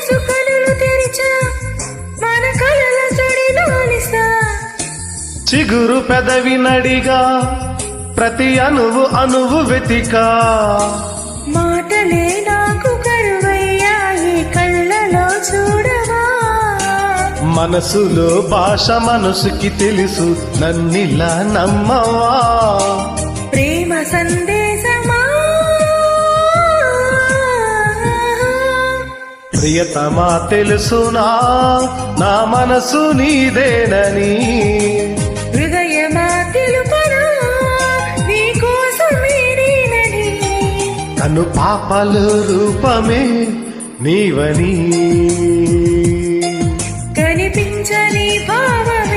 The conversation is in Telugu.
మనసు కనులు తెరిచా మన చిగురు పెదవి నడిగా ప్రతి అనువు అనువు వెతికా. మాటలే నాకు కరువయ్యాయి కళ్ళలో చూడవా. మనసులో భాష మనసుకి తెలుసు నన్నిలా నమ్మవా. ప్రియతమా తెలుసునా? నా మనసు నీదేనని. హృదయమా తెలుపనా? నన్ను పాపలు రూపమే నీవని. కనిపించని భావమే.